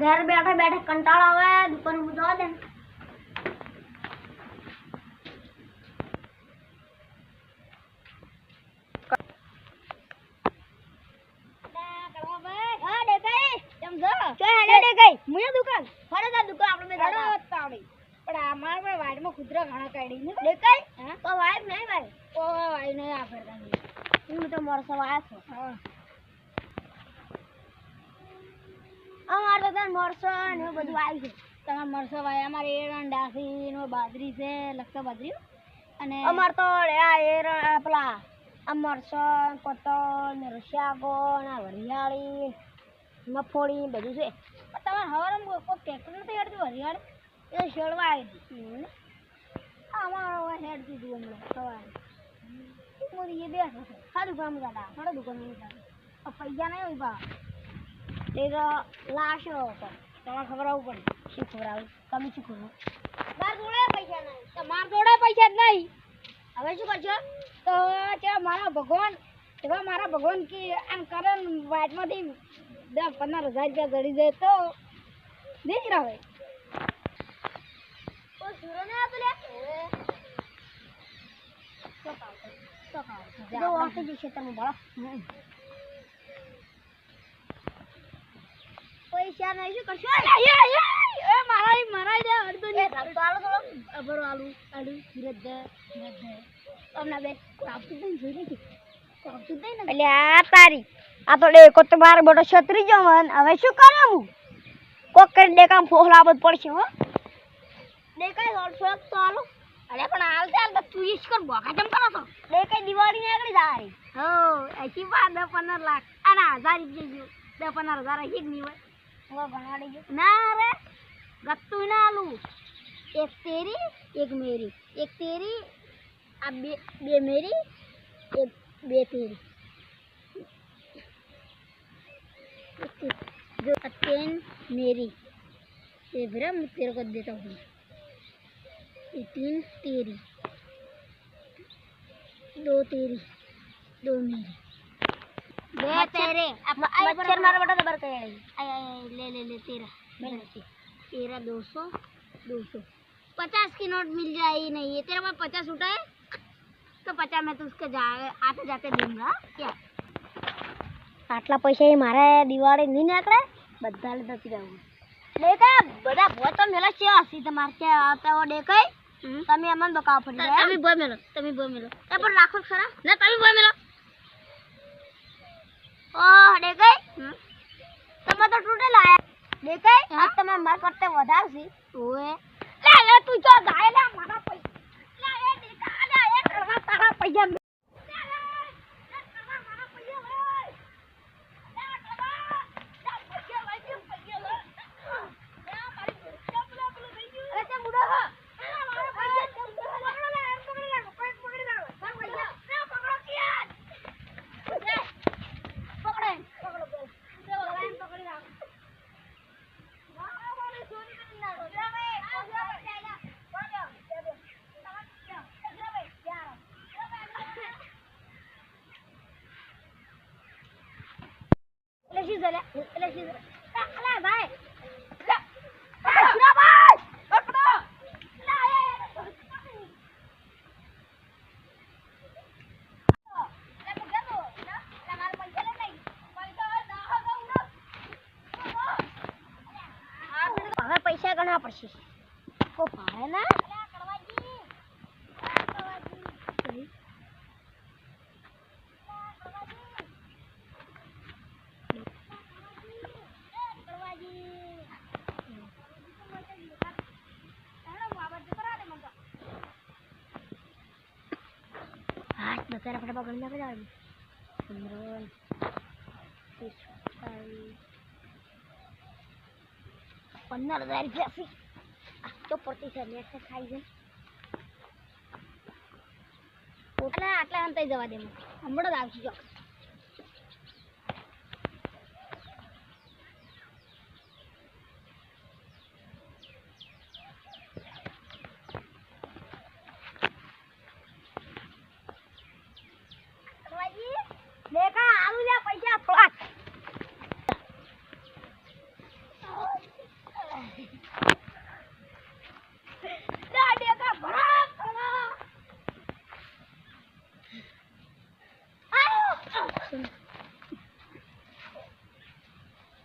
ઘર બેઠા બેઠા કંટાળો આવે દુકાન જવા દે. આપણે કૂતરા ઘણા કાઢી ને. લે કઈ તો વાય નહીં ભાઈ. તો વાય નહીં આપે હું તો મોરસો વાયો છું. હા. અમારે તો ને એવું બધું આવી છે. તમારે મરસો ભાઈ અમારે એરણ ડાસી નો બાજરી છે લખતા બાજરી. અને અમાર તો આ એરણ પેલા આ મરસણ પટલ ને રસિયાગો ને વરિયાળી મફોળી બધું છે. પણ તમારે હવારમાં કોઈ ટ્રેક્ટર નથી હેડતું હરિયાળ એ શેડવા આવી હતી. અમારો હેડતી હતું હમણાં સવારે. મોદી એ બેઠો છે. હા દુકાન દાદા મારા દુકાન પૈસા નહીં હોય બા તે તો લાશો હતો તમારે ખબર આવવું પડે. શું ખવડાવું? તમે શું ખવડાવું? માર જોડે પૈસા નહીં. તમારા જોડે પૈસા જ નહીં. હવે શું કરશો? તો ત્યાં મારા ભગવાન એવા મારા ભગવાન કે આમ કરે વાટમાંથી દસ પંદર હજાર રૂપિયા ગળી જાય તો દીકરા હોય કોઈ સુરો ને આપે લે જો વાંચી જશે તમે ભણો પૈસા નહીં શું કરશો? એ મારા મારા દે અડધો ને ધક્કો આલો થોડો અબરો આલુ આલુ સુરત દે ધીરજ દે. તમને બે કાપતું દઈ જોઈ લીધી કાપતું દઈ ને? એટલે આ તારી. આ તો એક તો બાર બોટો છત્રી જમન હવે શું કરું હું કોક કરી ડેકામ ફોહલા બધ પડશે હો. ડેકાય દોઢસો એક તો આલો. અરે પણ હાલ ચાલ તો તું ઈશ કર બોકા જમ કરો છો? ડેકાય દિવાળી ને આગળ જાય. હો એસી પા દસ પંદર લાખ. અને હજાર રૂપિયા ગયો દસ પંદર હજાર હજી જ નહીં હોય. ना अरे गत्तू ना आलू एक तेरी एक मेरी। एक तेरी अब बे, बे मेरी एक बे तेरी। जो तीन मेरी। ये भरा मैं तेरे को देता हूँ। ये तीन तेरी। दो तेरी दो मेरी। बे तेरे अब મારા બેટા જબર કહે आय, आय, आय, ले ले ले तेरह मेरा तेरह दो सौ दो सौ पचास की नोट मिल जाएगी नहीं है तेरे पास पचास उठा है तो पचास मैं तो उसके जा आते जाते दूंगा क्या આટલા પૈસા એ મારે દિવાળી નહીં નીકળે બધા લઈ નથી જવું ડેકાય બધા ભોતો મેલા છે હસી તમારે ત્યાં આવતા હો ડેકાય તમે અમને બકાવ પડી ગયા તમે બોય મેલો તમે બોય મેલો એ પણ રાખો ખરા ના તમે બોય મેલો ઓહ ડેકાય તમે તો તૂટેલા આયા ડેકાય આ તમે માર કરતે વધારશી ઓએ લે તું જો જાય લે મારા પૈસા લે એ દીકા લે એ તારા પૈસા પૈસા ગણવા પડશે કો ભાડે ના અલા, કડવાજી. અલા, કડવાજી. હાથ બચારા ફટાફટ ગણી નાખે જાવ પંદર ત્રીસ ચાલીસ તો પડતી છે ખાઈ જાય આટલા આટલા અંતે જવા દે મને. હમણાં જ આવશે જો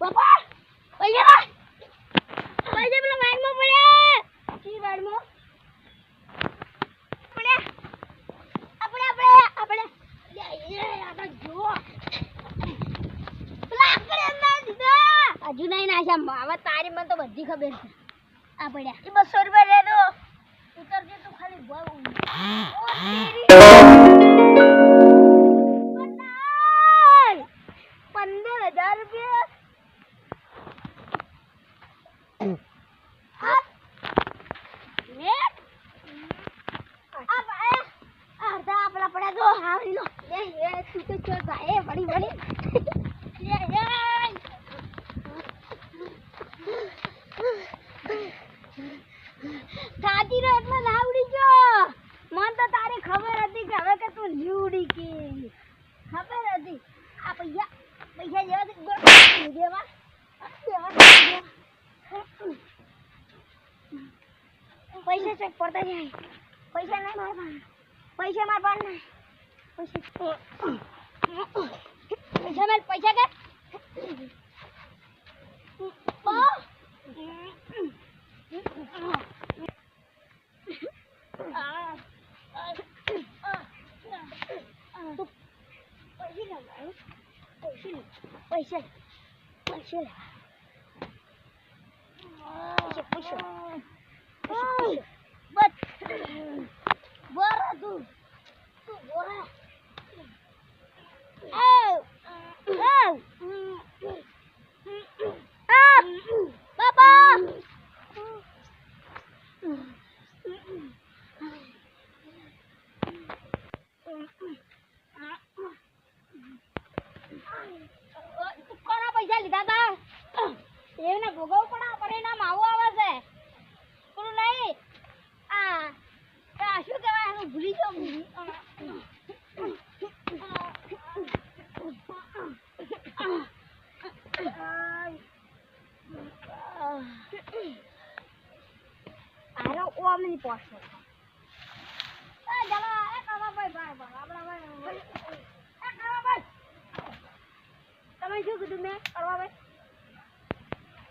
બાપા પૈસા પૈસા પેલા વાડમાં પડે. કી ના દીધા. હજુ તારી મને તો બધી ખબર છે. આ પડ્યા. એ બસો રૂપિયા દે દો. ઉતરજે તું ખાલી ભરું લે, લે. દાદી નો એટલે લાવડી જો મન તો તારી ખબર હતી કે હવે કે તું લીવડી કે ખબર હતી આ પૈસા પૈસા જેવા છે, ગોળ દેવા પૈસા ચેક પડતા જાય પૈસા નહીં મારા પાસે પૈસા મારા પાસે નહીં પૈસા પૈસા મેં પૈસા કે બા પૈસા પૈસા પૈસા બસ બોરા તું તું બોરા આવ આવ આ બાબા કોના પૈસા લીધા તા એને ભોગવવું પડે આ પરિણામ આવું આવે છે પેલું નહીં આ આ શું કહેવાય એનું ભૂલી જાઉં ભૂલી આરો ઓમની પોસ્ટ એ જલો એ કાવા ભાઈ ભાઈ ભાઈ આપણા ભાઈ એ કાવા ભાઈ તમે શું કીધું મેં? કરવા ભાઈ.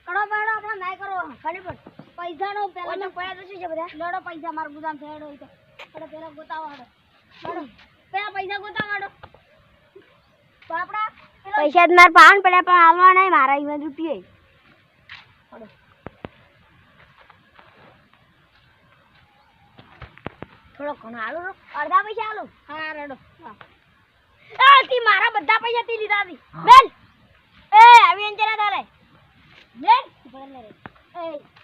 કરો બેડો આપણે ના કરો ખાલી પણ પૈસાનો પેલા તો પડ્યા તો શું છે બધા? લડો પૈસા મારું ગુદામ થયેલો હોય તો. આપણે પેલા ગોતાવા હાડો. લડો. પેલા પૈસા ગોતાવા હાડો. તો આપણા પૈસા જ મારા પાન પડ્યા પણ હાલવા નહીં. મારા ઈમાં રૂપિયે હાડો. થોડો ઘણો હાલો રો. અડધા પૈસા હાલો. હા રડો. આ તી મારા બધા પૈસા તી લીધા તી. બેન એ આવી અંજના તારે? બેન ભલે રે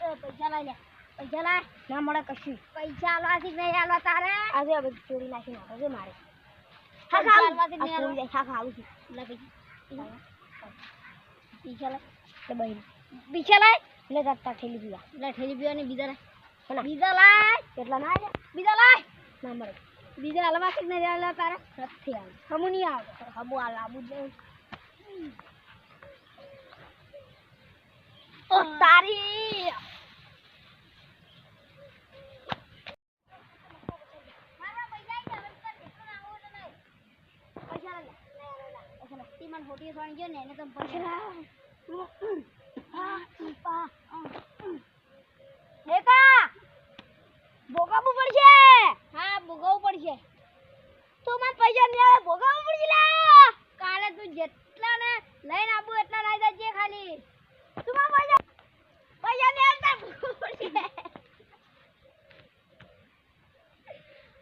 એ પૈસા લઈ લે. પૈસા લા ના મળે કશું. પૈસા આલવાથી નહીં આલવા તારે. આજે હવે ચોરી નાખી નાખો છે મારે. હા આલવાથી ખા નહીં આલવા. હા ખાવું છું. લે પૈસા. પૈસા લાય. તો બહેન. પૈસા લે લે તાર ઠેલી પીવા. લે ઠેલી પીવાની બીજા લાય. કોના? બીજા લાય. કેટલા ના બીજા લાય. ના બીજા કે નહીં આલવા તારે? નથી આવે હમુ નહીં આવે હમુ આ લાબુ જ તારી એકા ભોગાવવું પડશે હા ભોગવવું પડશે તું મને કાલે તું જેટલા ને લઈને આવું, એટલા લઈ ખાલી. તું મને પૈસા પૈસા ભોગવવું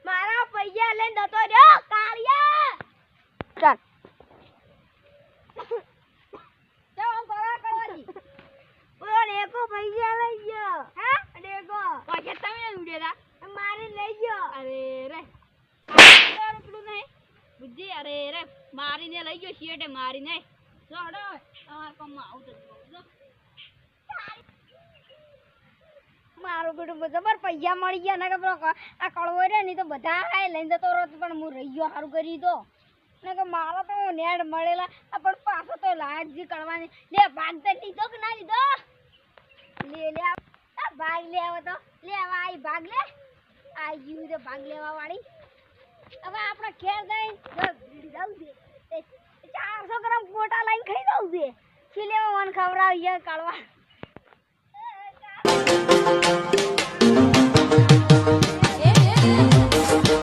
મારા પૈસા લઈને દતો રહ્યો કાળિયા ચાલ ચાલ આમ કરવા કરવાથી બોલ એકો પૈસા લઈ ગયો હા ડેકો પૈસા તમે ઉડેલા મારે લઈ ગયો અરે રે પેલું નહીં બુદ્ધિ અરે રે મારીને લઈ ગયો શિયટે મારીને જો મારું બેટું જબર પૈસા મળી ગયા ને કે આ કડવો રે નહીં તો બધા આય લઈને જતો રહો પણ હું રહી ગયો સારું કરી દો ને કે મારા તો નેડ મળેલા, આ પણ પાછો તો લાયક જી કરવાની. લે, ભાગ તો લીધો કે ના લીધો? લે લે, આ આ ભાગ લે આવો તો. લે આવા આઈ ભાગ લે. આઈ ગયું તો ભાગ લેવા વાળી હવે આપણે ખેર જઈ જવું છે એ ચારસો ગ્રામ ફોટા લઈને ખાઈ દઉં છે. છેલ્લે મને ખવડાવી કાઢવા